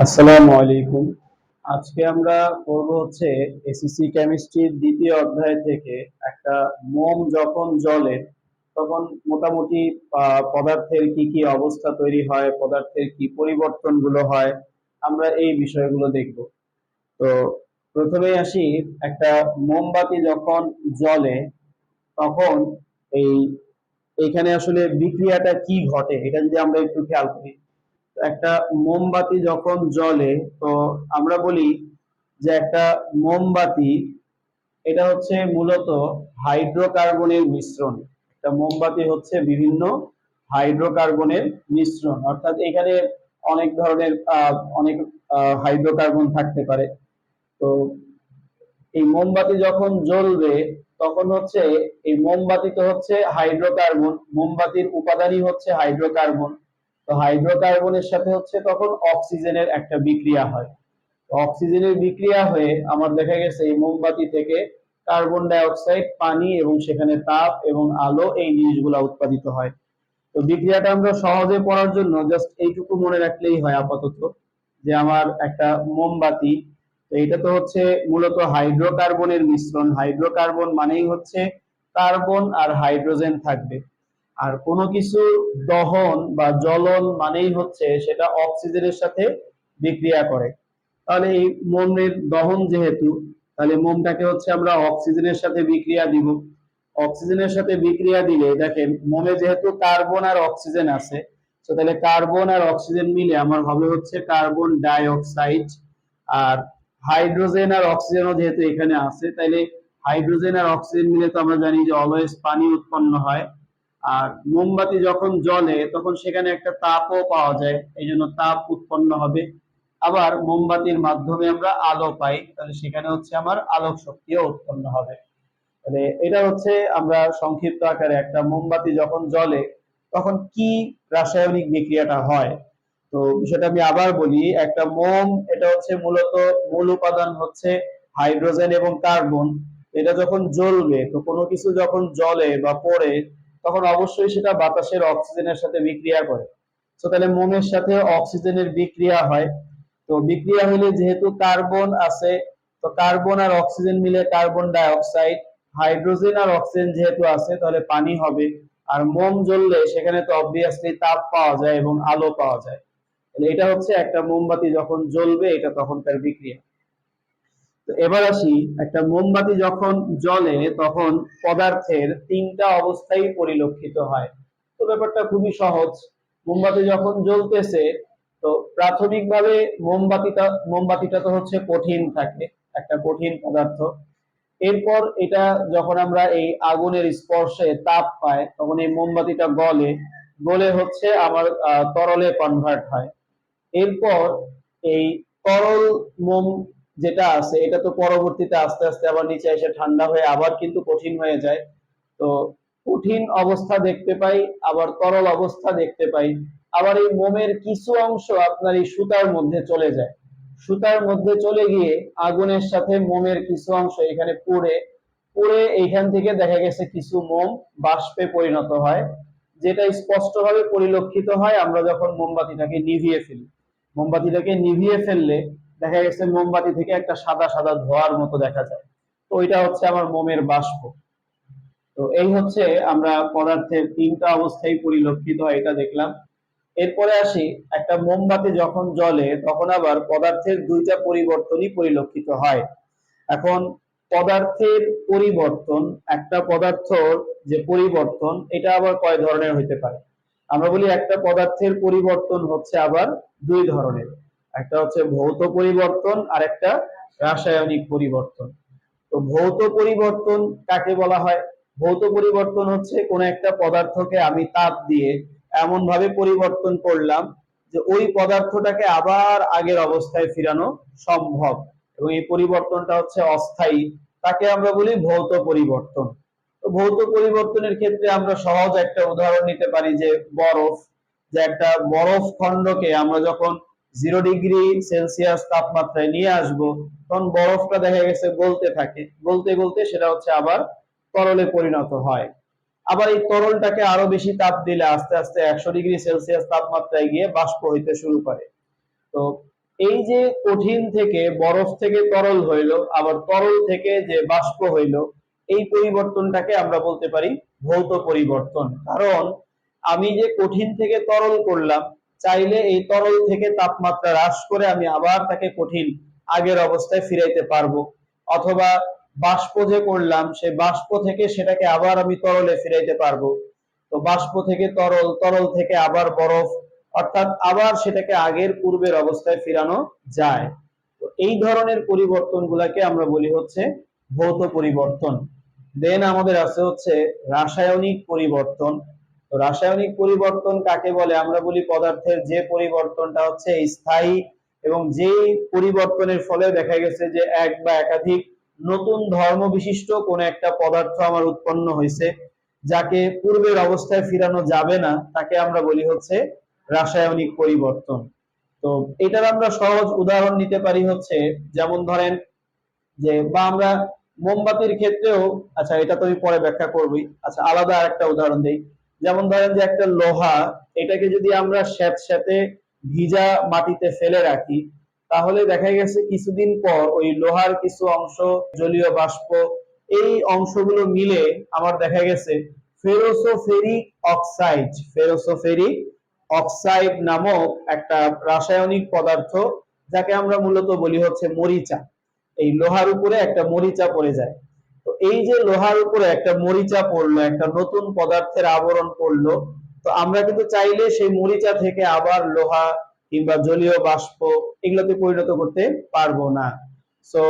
আসসালামু আলাইকুম। আজকে আমরা করব হচ্ছে এসিসি কেমিস্ট্রির দ্বিতীয় অধ্যায় থেকে একটা মোম যখন জ্বলে, তখন মোটামুটি পদার্থের কি কি অবস্থা তৈরি হয়, পদার্থের কি পরিবর্তনগুলো হয়, আমরা এই বিষয়গুলো দেখব। তো প্রথমেই আসি, একটা মোমবাতি যখন জ্বলে, তখন এই এইখানে আসলে বিক্রিয়াটা কি ঘটে, এটা যদি আমরা একটু খেয়াল করি। একটা মোমবাতি যখন জ্বলে, তো আমরা বলি যে একটা মোমবাতি, এটা হচ্ছে মূলত হাইড্রোকার্বনের মিশ্রণ। একটা মোমবাতি হচ্ছে বিভিন্ন হাইড্রোকার্বনের মিশ্রণ। অর্থাৎ এখানে অনেক ধরনের অনেক হাইড্রোকার্বন থাকতে পারে। তো এই মোমবাতি যখন জ্বলবে, তখন হচ্ছে, এই মোমবাতিতে হচ্ছে হাইড্রোকার্বন, মোমবাতির উপাদানই হচ্ছে হাইড্রোকার্বন। তো হাইড্রোকার্বনের সাথে হচ্ছে তখন অক্সিজেনের একটা বিক্রিয়া হয়। অক্সিজেনের বিক্রিয়া হয়ে আমার দেখা গেছে এই মোমবাতি থেকে কার্বন ডাই অক্সাইড পানি এবং সেখানে তাপ এবং আলো এই জিনিসগুলো উৎপাদিত হয়। তো বিক্রিয়াটা আমরা সহজে পড়ার জন্য জাস্ট এইটুকু মনে রাখলেই হয় আপাতত যে আমার একটা মোমবাতি, তো এটা তো হচ্ছে মূলত হাইড্রোকার্বনের মিশ্রণ। হাইড্রোকার্বন মানেই হচ্ছে কার্বন আর হাইড্রোজেন থাকবে। আর কোনো কিছু দহন বা জ্বলন মানেই হচ্ছে সেটা অক্সিজেনের সাথে বিক্রিয়া করে। তাহলে এই মোমের দহন যেহেতু, তাহলে মোমটাকে হচ্ছে আমরা অক্সিজেনের সাথে বিক্রিয়া দিব। অক্সিজেনের সাথে বিক্রিয়া দিলে, দেখেন, মোমে যেহেতু কার্বন আর অক্সিজেন আছে, তো তাহলে কার্বন আর অক্সিজেন মিলে আমার হবে হচ্ছে কার্বন ডাই অক্সাইড আর হাইড্রোজেন আর অক্সিজেনও যেহেতু এখানে আছে তাইলে হাইড্রোজেন আর অক্সিজেন মিলে তো আমরা জানি যে অলওয়েজ পানি উৎপন্ন হয়। আর মোমবাতি যখন জ্বলে, তখন সেখানে একটা তাপও পাওয়া যায়, এই জন্য তাপ উৎপন্ন হবে। আবার মোমবাতির মাধ্যমে আমরা আলো পাই, তাহলে সেখানে হচ্ছে আমার আলোক শক্তিও উৎপন্ন হবে। তাহলে এটা হচ্ছে আমরা সংক্ষিপ্ত আকারে একটা মোমবাতি যখন জ্বলে, তখন কি রাসায়নিক বিক্রিয়াটা হয়? তো বিষয়টা আমি আবার বলি, একটা মোম, এটা হচ্ছে মূলত মূল উপাদান হচ্ছে হাইড্রোজেন এবং কার্বন। এটা যখন জ্বলবে, তো কোনো কিছু যখন জ্বলে বা পড়ে তখন অবশ্যই সেটা বাতাসের অক্সিজেনের সাথে বিক্রিয়া করে। তো তাহলে মোমের সাথে অক্সিজেনের বিক্রিয়া হয়। তো বিক্রিয়া হলে যেহেতু কার্বন আছে, তো কার্বন আর অক্সিজেন মিলে কার্বন ডাই অক্সাইড হাইড্রোজেন আর অক্সিজেন যেহেতু আছে, তাহলে পানি হবে। আর মোম জ্বললে সেখানে তো অবভিয়াসলি তাপ পাওয়া যায় এবং আলো পাওয়া যায়। এটা হচ্ছে একটা মোমবাতি যখন জ্বলবে, এটা তখন তার বিক্রিয়া। তো এবার আসি একটা মোমবাতি যখন জ্বলে তখন পদার্থের তিনটা অবস্থাই পরিলক্ষিত হয়। তো ব্যাপারটা খুবই সহজ। মোমবাতি যখন জ্বলতেছে, তো প্রাথমিকভাবে মোমবাতিটা মোমবাতিটা তো হচ্ছে কঠিন থাকে, একটা কঠিন পদার্থ। এরপর এটা যখন আমরা এই আগুনের স্পর্শে তাপ পাই, তখন এই মোমবাতিটা গলে গলে হচ্ছে আমার তরলে কনভার্ট হয়। এরপর এই তরল মোম যেটা আছে, এটা তো পরবর্তীতে আস্তে আস্তে আবার নিচে এসে ঠান্ডা হয়ে আবার কিন্তু কঠিন হয়ে যায়। তো কঠিন অবস্থা দেখতে পাই, আবার তরল অবস্থা দেখতে পাই। আবার এই মোমের কিছু অংশ আপনার এই সুতার মধ্যে চলে যায়। সুতার মধ্যে চলে গিয়ে আগুনের সাথে মোমের কিছু অংশ এখানে পুড়ে পুড়ে এইখান থেকে দেখা গেছে কিছু মোম বাষ্পে পরিণত হয়, যেটা স্পষ্টভাবে পরিলক্ষিত হয় আমরা যখন মোমবাতিটাকে নিভিয়ে ফেলি। মোমবাতিটাকে নিভিয়ে ফেললে দেখা গেছে মোমবাতি থেকে একটা সাদা সাদা ধোঁয়ার মতো দেখা যায়। তো ওইটা হচ্ছে আমার মোমের বাষ্প। তো এই হচ্ছে আমরা পদার্থের তিনটা অবস্থায় পরিলক্ষিত হয়, এটা দেখলাম। এরপরে আসি, একটা মোমবাতি যখন জ্বলে, তখন আবার পদার্থের দুইটা পরিবর্তনই পরিলক্ষিত হয়। এখন পদার্থের পরিবর্তন, একটা পদার্থ যে পরিবর্তন, এটা আবার কয় ধরনের হইতে পারে? আমরা বলি একটা পদার্থের পরিবর্তন হচ্ছে আবার দুই ধরনের। একটা হচ্ছে ভৌত পরিবর্তন আর একটা রাসায়নিক পরিবর্তন। তো ভৌত পরিবর্তন কাকে বলা হয়? ভৌত পরিবর্তন হচ্ছে কোন একটা পদার্থকে আমি তাপ দিয়ে এমন ভাবে পরিবর্তন করলাম যে ওই পদার্থটাকে আবার আগের অবস্থায় ফিরানো সম্ভব। এবং এই পরিবর্তনটা হচ্ছে অস্থায়ী। তাকে আমরা বলি ভৌত পরিবর্তন। তো ভৌত পরিবর্তনের ক্ষেত্রে আমরা সহজ একটা উদাহরণ নিতে পারি যে বরফ, যে একটা বরফ খণ্ডকে আমরা যখন জিরো ডিগ্রি সেলসিয়াস তাপমাত্রায় নিয়ে আসব। তখন বরফটা দেখা গেছে গলতে থাকে। গলতে গলতে সেটা হচ্ছে আবার তরলে পরিণত হয়। আবার এই তরলটাকে আরও বেশি তাপ দিলে আস্তে আস্তে একশো ডিগ্রি সেলসিয়াস তাপমাত্রায় গিয়ে বাষ্প হইতে শুরু করে। তো এই যে কঠিন থেকে বরফ থেকে তরল হইল, আবার তরল থেকে যে বাষ্প হইল, এই পরিবর্তনটাকে আমরা বলতে পারি ভৌত পরিবর্তন। কারণ আমি যে কঠিন থেকে তরল করলাম চাইলে এই তরল থেকে তাপমাত্রা হ্রাস করে আমি আবার তাকে কঠিন আগের অবস্থায় ফিরাইতে পারব। অথবা বাষ্প যে করলাম, সেই বাষ্প থেকে সেটাকে আবার আমি তরলে ফিরাইতে পারব। তো বাষ্প থেকে তরল তরল থেকে আবার বরফ, অর্থাৎ আবার সেটাকে আগের পূর্বের অবস্থায় ফিরানো যায়। তো এই ধরনের পরিবর্তন গুলাকে আমরা বলি হচ্ছে ভৌত পরিবর্তন। দেন আমাদের আছে হচ্ছে রাসায়নিক পরিবর্তন। রাসায়নিক পরিবর্তন কাকে বলে? আমরা বলি পদার্থের যে পরিবর্তনটা হচ্ছে স্থায়ী এবং যেই পরিবর্তনের ফলে দেখা গেছে যে এক বা একাধিক নতুন ধর্ম বিশিষ্ট কোন একটা পদার্থ আমার উৎপন্ন হয়েছে, যাকে পূর্বের অবস্থায় ফিরানো যাবে না, তাকে আমরা বলি হচ্ছে রাসায়নিক পরিবর্তন। তো এটার আমরা সহজ উদাহরণ নিতে পারি হচ্ছে, যেমন ধরেন যে বা আমরা মোমবাতির ক্ষেত্রেও আচ্ছা এটা তো আমি পরে ব্যাখ্যা করবই আচ্ছা আলাদা আরেকটা উদাহরণ দেই। যেমন ধরেন যে একটা লোহা, এটাকে যদি আমরা স্যাঁতস্যাঁতে ভিজা মাটিতে ফেলে রাখি, তাহলে দেখা গেছে কিছুদিন পর ওই লোহার কিছু অংশ, জলীয় বাষ্প, এই অংশগুলো মিলে আমার দেখা গেছে ফেরোসোফেরিক অক্সাইড ফেরোসোফেরিক অক্সাইড নামক একটা রাসায়নিক পদার্থ, যাকে আমরা মূলত বলি হচ্ছে মরিচা। এই লোহার উপরে একটা মরিচা পড়ে যায়। তো এই যে লোহার উপরে একটা মরিচা পড়ল, একটা নতুন পদার্থের আবরণ পড়ল, তো আমরা কিন্তু চাইলে সেই মরিচা থেকে আবার লোহা কিংবা জলীয় বাষ্প এগুলোতে পরিণত করতে পারব না। সো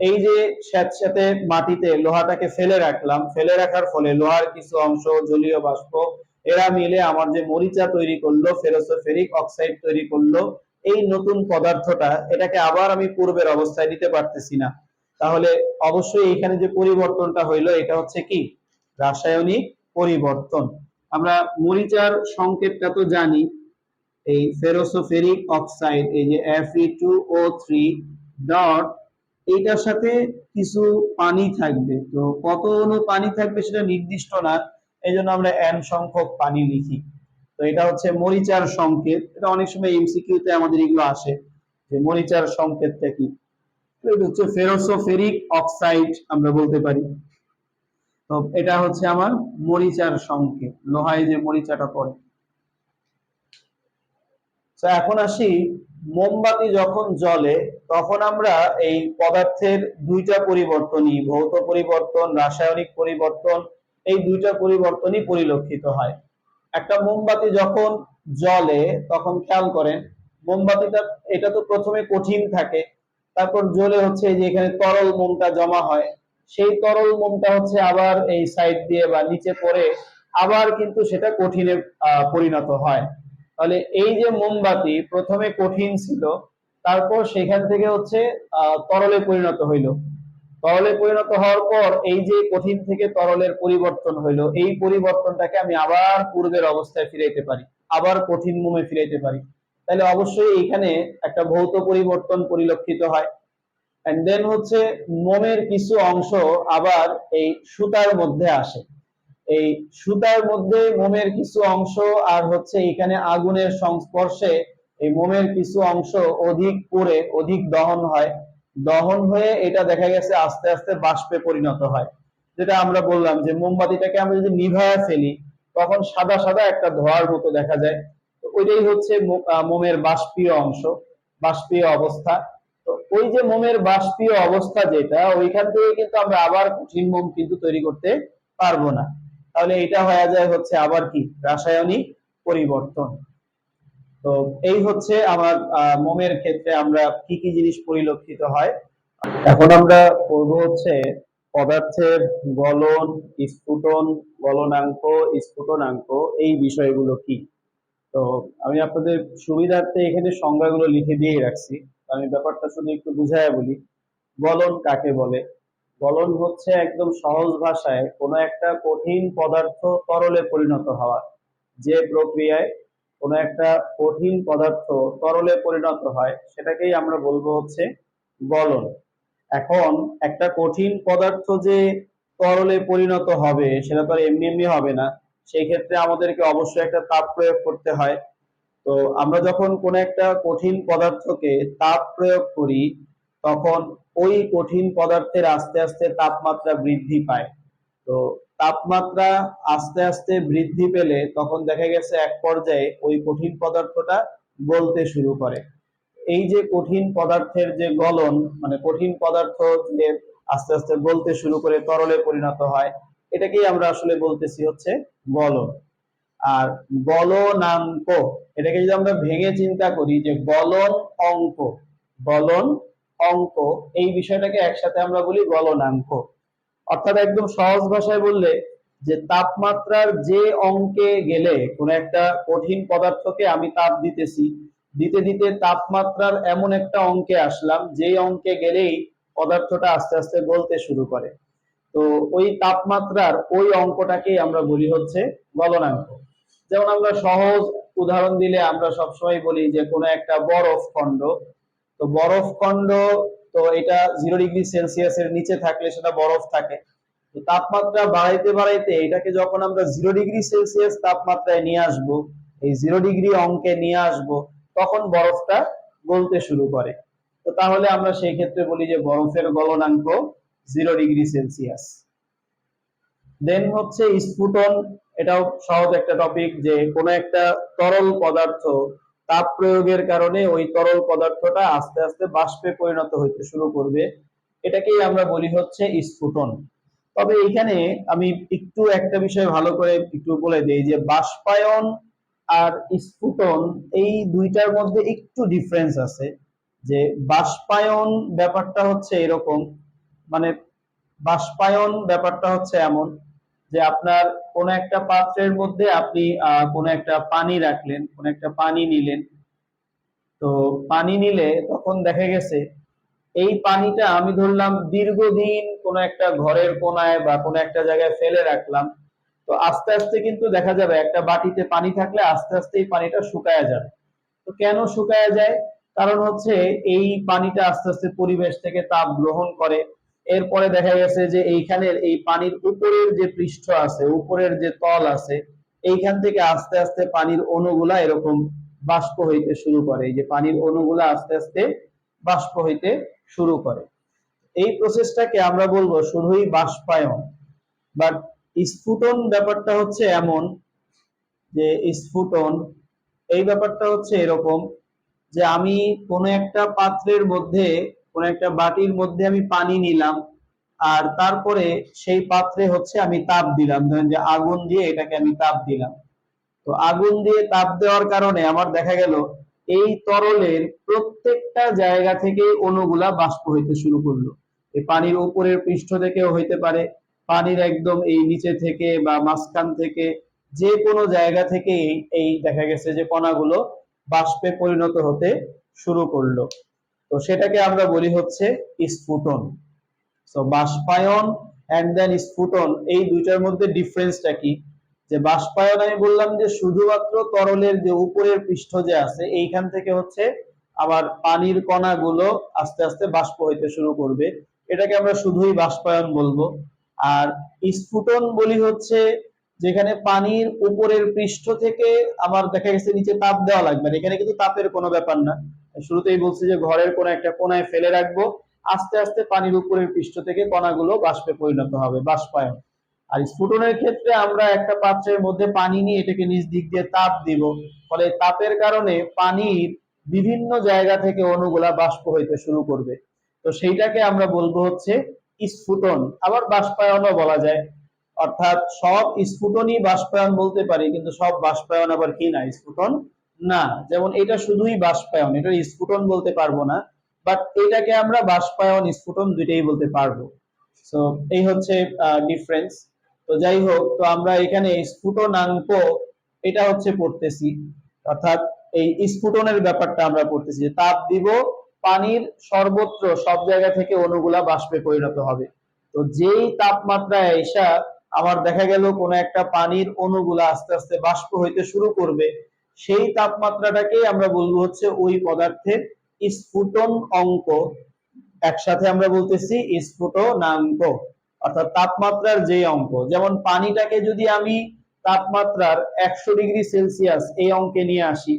এই যে স্যাঁতস্যাঁতে মাটিতে লোহাটাকে ফেলে রাখলাম, ফেলে রাখার ফলে লোহার কিছু অংশ, জলীয় বাষ্প, এরা মিলে আমার যে মরিচা তৈরি করল, ফেরোসোফেরিক অক্সাইড তৈরি করল, এই নতুন পদার্থটা এটাকে আবার আমি পূর্বের অবস্থায় নিতে পারতেছি না। তাহলে অবশ্যই এখানে যে পরিবর্তনটা হইল, এটা হচ্ছে কি? রাসায়নিক পরিবর্তন। আমরা মরিচার সংকেতটা তো জানি, এই ফেরোসোফেরিক অক্সাইড, এই যে Fe2O3 ডট এইটার সাথে কিছু পানি থাকবে। তো কত অণু পানি থাকবে সেটা নির্দিষ্ট না এই জন্য আমরা এন সংখ্যক পানি লিখি। তো এটা হচ্ছে মরিচার সংকেত। এটা অনেক সময় এমসিকিউ তে আমাদের এগুলো আসে, যে মরিচার সংকেতটা কি? এটা হচ্ছে ফেরোসোফেরিক অক্সাইড আমরা বলতে পারি। তো এটা হচ্ছে আমার মরিচার সংকেত, লোহায় যে মরিচাটা পড়ে। তো এখন আসি মোমবাতি যখন জ্বলে, তখন আমরা এই পদার্থের দুইটা পরিবর্তনই, ভৌত পরিবর্তন, রাসায়নিক পরিবর্তন, এই দুইটা পরিবর্তনই পরিলক্ষিত হয়। একটা মোমবাতি যখন জ্বলে, তখন খেয়াল করেন, মোমবাতিটা, এটা তো প্রথমে কঠিন থাকে তারপর জ্বলে হচ্ছে যে এখানে তরল মোমটা জমা হয়। সেই তরল মোমটা হচ্ছে আবার এই সাইড দিয়ে বা নিচে পড়ে আবার কিন্তু সেটা কঠিনে পরিণত হয়। তাহলে এই যে মোমবাতি প্রথমে কঠিন ছিল, তারপর সেখান থেকে হচ্ছে তরলে পরিণত হইল। তরলে পরিণত হওয়ার পর এই যে কঠিন থেকে তরলের পরিবর্তন হইল, এই পরিবর্তনটাকে আমি আবার পূর্বের অবস্থায় ফিরাইতে পারি, আবার কঠিন মোমে ফিরাইতে পারি। তাহলে অবশ্যই এখানে একটা ভৌত পরিবর্তন পরিলক্ষিত হয়। এন্ড দেন হচ্ছে মোমের কিছু অংশ আবার এই সুতার মধ্যে আসে। এই সুতার মধ্যে মোমের কিছু অংশ আর হচ্ছে এখানে আগুনের সংস্পর্শে এই মোমের কিছু অংশ অধিক পুড়ে, অধিক দহন হয়। দহন হয়ে এটা দেখা গেছে আস্তে আস্তে বাষ্পে পরিণত হয়। যেটা আমরা বললাম যে মোমবাতিটাকে আমরা যদি নিভায়া ফেলি, তখন সাদা সাদা একটা ধোঁয়ার মতো দেখা যায়। ওইটাই হচ্ছে মোমের বাষ্পীয় অংশ, বাষ্পীয় অবস্থা। তো ওই যে মোমের বাষ্পীয় অবস্থা যেটা, ওইখান থেকে কিন্তু আমরা আবার কঠিন মোম কিন্তু তৈরি করতে পারব না। তাহলে এটা হয়ে যায় হচ্ছে আবার কি? রাসায়নিক পরিবর্তন। তো এই হচ্ছে আমার মোমের ক্ষেত্রে আমরা কি কি জিনিস পরিলক্ষিত হয়। এখন আমরা করব হচ্ছে পদার্থের গলন, স্ফুটন, গলনাঙ্ক, স্ফুটনাঙ্ক, এই বিষয়গুলো কি? তো আমি আপনাদের সুবিধার্থে এখানে সংজ্ঞাগুলো লিখে দিয়ে রাখছি। আমি ব্যাপারটা শুধু একটু বুঝাইয়া বলি। গলন কাকে বলে? গলন হচ্ছে একদম সহজ ভাষায় কোনো একটা কঠিন পদার্থ তরলে পরিণত হওয়া। যে প্রক্রিয়ায় কোনো একটা কঠিন পদার্থ তরলে পরিণত হয়, সেটাকেই আমরা বলব হচ্ছে গলন। এখন একটা কঠিন পদার্থ যে তরলে পরিণত হবে, সেটা তো এমনি এমনি হবে না। সেই ক্ষেত্রে আমাদেরকে অবশ্যই একটা তাপ প্রয়োগ করতে হয়। তো আমরা যখন কোনো একটা কঠিন পদার্থকে তাপ প্রয়োগ করি, তখন ওই কঠিন পদার্থের আস্তে আস্তে তাপমাত্রা বৃদ্ধি পায়। তো তাপমাত্রা আস্তে আস্তে বৃদ্ধি পেলে তখন দেখা গেছে এক পর্যায়ে ওই কঠিন পদার্থটা গলতে শুরু করে। এই যে কঠিন পদার্থের যে গলন মানে কঠিন পদার্থ যে আস্তে আস্তে গলতে শুরু করে তরলে পরিণত হয় এটাকেই আমরা আসলে বলতেছি হচ্ছে গলন আর গলনাঙ্ক এটাকে যদি আমরা ভেঙে চিন্তা করি যে গলন অঙ্ক গলন অঙ্ক, এই বিষয়টাকে একসাথে আমরা বলি গলনাঙ্ক অর্থাৎ একদম সহজ ভাষায় বললে যে তাপমাত্রার যে অঙ্কে গেলে কোন একটা কঠিন পদার্থকে আমি তাপ দিতেছি, দিতে দিতে তাপমাত্রার এমন একটা অঙ্কে আসলাম যে অঙ্কে গেলেই পদার্থটা আস্তে আস্তে গলতে শুরু করে। তো ওই তাপমাত্রার ওই অঙ্কটাকেই আমরা বলি হচ্ছে গলনাঙ্ক। যেমন আমরা সহজ উদাহরণ দিলে আমরা সবসময় বলি যে কোনো একটা বরফ খণ্ড, তো বরফ খণ্ড তো এটা জিরো ডিগ্রি সেলসিয়াসের নিচে থাকলে সেটা বরফ থাকে। তো তাপমাত্রা বাড়াইতে বাড়াইতে এটাকে যখন আমরা জিরো ডিগ্রি সেলসিয়াস তাপমাত্রায় নিয়ে আসব, এই জিরো ডিগ্রি অঙ্কে নিয়ে আসব, তখন বরফটা গলতে শুরু করে। তো তাহলে আমরা সেই ক্ষেত্রে বলি যে বরফের গলনাঙ্ক জিরো ডিগ্রি সেলসিয়াস। দেন হচ্ছে স্ফুটন, এটাও সহজ একটা টপিক যে কোনো একটা তরল পদার্থ তাপ প্রয়োগের কারণে ওই তরল পদার্থটা আস্তে আস্তে বাষ্পে পরিণত হইতে শুরু করবে। এটাকেই আমরা বলি হচ্ছে স্ফুটন। তবে এখানে আমি একটু একটা বিষয় ভালো করে একটু বলে দিই যে বাষ্পায়ন আর স্ফুটন এই দুইটার মধ্যে একটু ডিফারেন্স আছে। যে বাষ্পায়ন ব্যাপারটা হচ্ছে এরকম মানে বাষ্পায়ন ব্যাপারটা হচ্ছে এমন যে আপনার কোন একটা পাত্রের মধ্যে আপনি কোন একটা পানি রাখলেন, কোন একটা পানি নিলেন। তো পানি নিলে তখন দেখা গেছে এই পানিটা আমি ধরলাম দীর্ঘদিন কোন একটা ঘরের কোনায় বা কোন একটা জায়গায় ফেলে রাখলাম। তো আস্তে আস্তে কিন্তু দেখা যাবে একটা বাটিতে পানি থাকলে আস্তে আস্তে এই পানিটা শুকায়া যাবে। তো কেন শুকায়া যায়? কারণ হচ্ছে এই পানিটা আস্তে আস্তে পরিবেশ থেকে তাপ গ্রহণ করে। এরপরে দেখা গেছে যে এইখানের এই পানির উপরের যে পৃষ্ঠ আছে, উপরের যে তল আছে, এইখান থেকে আস্তে আস্তে পানির অণুগুলা এরকম বাষ্প হইতে শুরু করে। যে পানির অণুগুলা আস্তে আস্তে বাষ্প হইতে শুরু করে। এই প্রসেসটাকে আমরা বলব শুধুই বাষ্পায়ন। বাট স্ফুটন ব্যাপারটা হচ্ছে এমন যে স্ফুটন, এই ব্যাপারটা হচ্ছে এরকম যে আমি কোনো একটা পাত্রের মধ্যে কোনো একটা বাটির মধ্যে আমি পানি নিলাম, আর তারপরে সেই পাত্রে হচ্ছে আমি তাপ দিলাম। ধরেন যে আগুন দিয়ে এটাকে আমি তাপ দিলাম। তো আগুন দিয়ে তাপ দেওয়ার কারণে আমার দেখা গেল, এই তরলের প্রত্যেকটা জায়গা থেকে অণুগুলা বাষ্প হইতে শুরু করল। এই পানির উপরের পৃষ্ঠ থেকেও হইতে পারে, পানির একদম এই নিচে থেকে বা মাঝখান থেকে, যে কোনো জায়গা থেকে এই দেখা গেছে যে কণাগুলো বাষ্পে পরিণত হতে শুরু করল। তো সেটাকে আমরা বলি হচ্ছে স্ফুটন। সো বাষ্পায়ন অ্যান্ড দেন স্ফুটন, এই দুইটার মধ্যে ডিফারেন্সটা কি? যে বাষ্পায়ন আমি বললাম যে শুধুমাত্র তরলের যে উপরের পৃষ্ঠ যে আছে, এইখান থেকে হচ্ছে আবার পানির কণাগুলো আস্তে আস্তে বাষ্প হইতে শুরু করবে। এটাকে আমরা শুধুই বাষ্পায়ন বলব। আর স্ফুটন বলি হচ্ছে যেখানে পানির উপরের পৃষ্ঠ থেকে আমার দেখা গেছে নিচে তাপ দেওয়া লাগবে এখানে কিন্তু তাপের কোনো ব্যাপার না। শুরুতেই বলছি যে ঘরের কোন একটা কোনায় ফেলে রাখব। আস্তে আস্তে পানির উপরের পৃষ্ঠ থেকে কণাগুলো বাষ্পে পরিণত হবে, বাষ্পায়ন। আর স্ফুটনের ক্ষেত্রে আমরা একটা পাত্রের মধ্যে পানি নিয়ে এটাকে নিচ দিক দিয়ে তাপ দিব। ফলে তাপের কারণে পানির বিভিন্ন জায়গা থেকে অণুগুলা বাষ্প হইতে শুরু করবে। তো সেইটাকে আমরা বলব হচ্ছে স্ফুটন, আবার বাষ্পায়নও বলা যায়। অর্থাৎ সব স্ফুটনই বাষ্পায়ন বলতে পারি, কিন্তু সব বাষ্পায়ন আবার কি না? স্ফুটন না, যেমন এটা শুধুই বাষ্পায়ন, এটা স্ফুটন বলতে পারব না বাট এটাকে আমরা বাষ্পায়ন, স্ফুটন দুইটাই বলতে পারব। সো এই হচ্ছে ডিফারেন্স তো যাই হোক, তো আমরা এখানে স্ফুটনাঙ্ক, এটা হচ্ছে পড়তেছি। অর্থাৎ এই স্ফুটনের ব্যাপারটা আমরা পড়তেছি যে তাপ দিব, পানির সর্বত্র, সব জায়গা থেকে অণুগুলা বাষ্পে পরিণত হবে। তো যেই তাপমাত্রায় এসা আমার দেখা গেল কোন একটা পানির অণুগুলা আস্তে আস্তে বাষ্প হইতে শুরু করবে সেই তাপমাত্রাটাকেই আমরা বলব হচ্ছে ওই পদার্থের স্ফুটন অঙ্ক। একসাথে আমরা বলতেছি স্ফুটনাঙ্ক, অর্থাৎ তাপমাত্রার যে অঙ্ক। যেমন পানিটাকে যদি আমি তাপমাত্রার একশো ডিগ্রি সেলসিয়াস এই অঙ্কে নিয়ে আসি,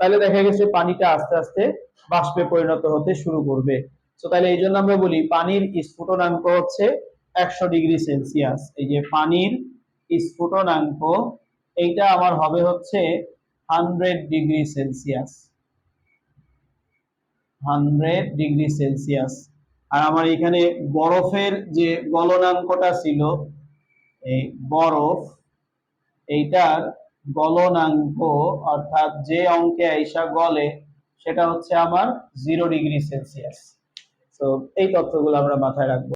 তাহলে দেখা গেছে পানিটা আস্তে আস্তে বাষ্পে পরিণত হতে শুরু করবে। তো তাহলে এই জন্য আমরা বলি পানির স্ফুটনাঙ্ক হচ্ছে একশো ডিগ্রি সেলসিয়াস। এই যে পানির স্ফুটনাঙ্ক, এইটা আমার হবে হচ্ছে hundred degree Celsius. Hundred degree Celsius. আর আমার এখানে বরফের যে গলনাঙ্কটা ছিল, এই বরফ, এইটার গলনাঙ্ক অর্থাৎ যে অঙ্কে আইসা গলে, সেটা হচ্ছে আমার জিরো ডিগ্রি সেলসিয়াস। তো এই তথ্যগুলো আমরা মাথায় রাখব।